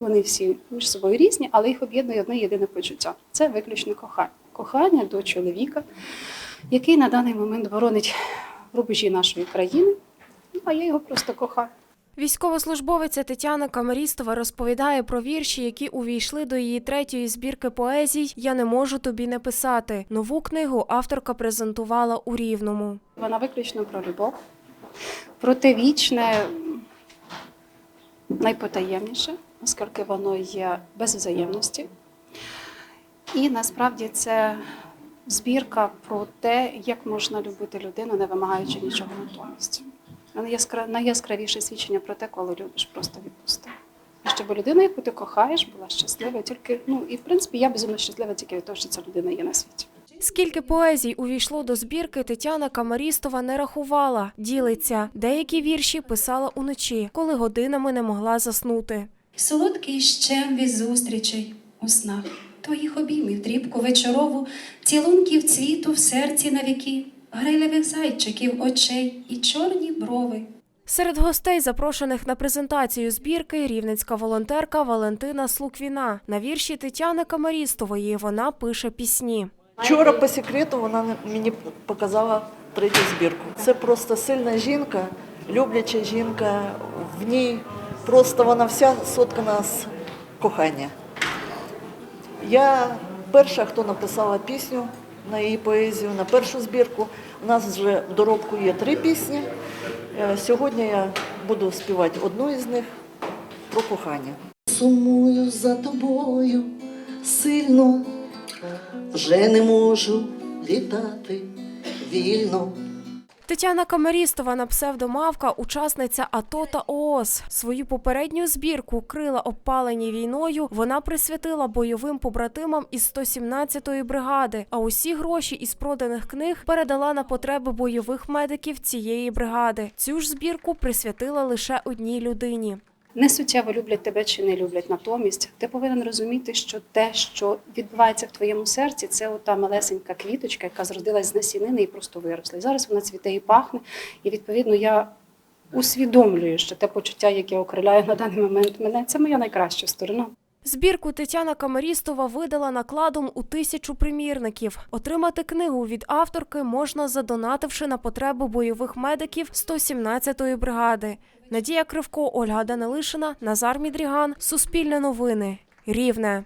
Вони всі між собою різні, але їх об'єднує одне єдине почуття це виключно кохання. Кохання до чоловіка, який на даний момент боронить рубежі нашої країни. Ну, а я його просто кохаю. Військовослужбовиця Тетяна Камарістова розповідає про вірші, які увійшли до її третьої збірки поезій Я не можу тобі не писати. Нову книгу авторка презентувала у Рівному. Вона виключно про любов, про те вічне, найпотаємніше, оскільки воно є без взаємності. І насправді це збірка про те, як можна любити людину, не вимагаючи нічого натомість. Найяскравіше свідчення про те, коли любиш, просто відпусти. І щоб людина, яку ти кохаєш, була щаслива, тільки ну і в принципі я безумно щаслива тільки від того, що ця людина є на світі. Скільки поезій увійшло до збірки, Тетяна Камарістова не рахувала. Ділиться. Деякі вірші писала уночі, коли годинами не могла заснути. Солодкий щем від зустрічей у снах, твоїх обіймів дрібку вечорову, цілунків цвіту в серці навіки, грайливих зайчиків очей і чорні брови. Серед гостей, запрошених на презентацію збірки, рівненська волонтерка Валентина Слуквіна. На вірші Тетяни Камарістової вона пише пісні. Вчора по секрету вона мені показала третю збірку. Це просто сильна жінка, любляча жінка. В ній просто вона вся соткана з кохання. Я перша, хто написала пісню на її поезію, на першу збірку. У нас вже в доробку є три пісні. Е, Сьогодні я буду співати одну із них про кохання. Сумую за тобою сильно, вже не можу літати вільно. Тетяна Камарістова на псевдомавка, учасниця АТО та ООС. Свою попередню збірку крила обпалені війною. Вона присвятила бойовим побратимам із 117-ї бригади. А усі гроші із проданих книг передала на потреби бойових медиків цієї бригади. Цю ж збірку присвятила лише одній людині. Не суттєво люблять тебе чи не люблять. Натомість ти повинен розуміти, що те, що відбувається в твоєму серці, це ота малесенька квіточка, яка зродилась з насінини і просто виросла. І зараз вона цвіте і пахне. І відповідно я усвідомлюю, що те почуття, яке окриляє на даний момент мене, це моя найкраща сторона. Збірку Тетяна Камарістова видала накладом у тисячу примірників. Отримати книгу від авторки можна, задонативши на потребу бойових медиків 117-ї бригади. Надія Кривко, Ольга Данилишина, Назар Мідріган. Суспільне новини. Рівне.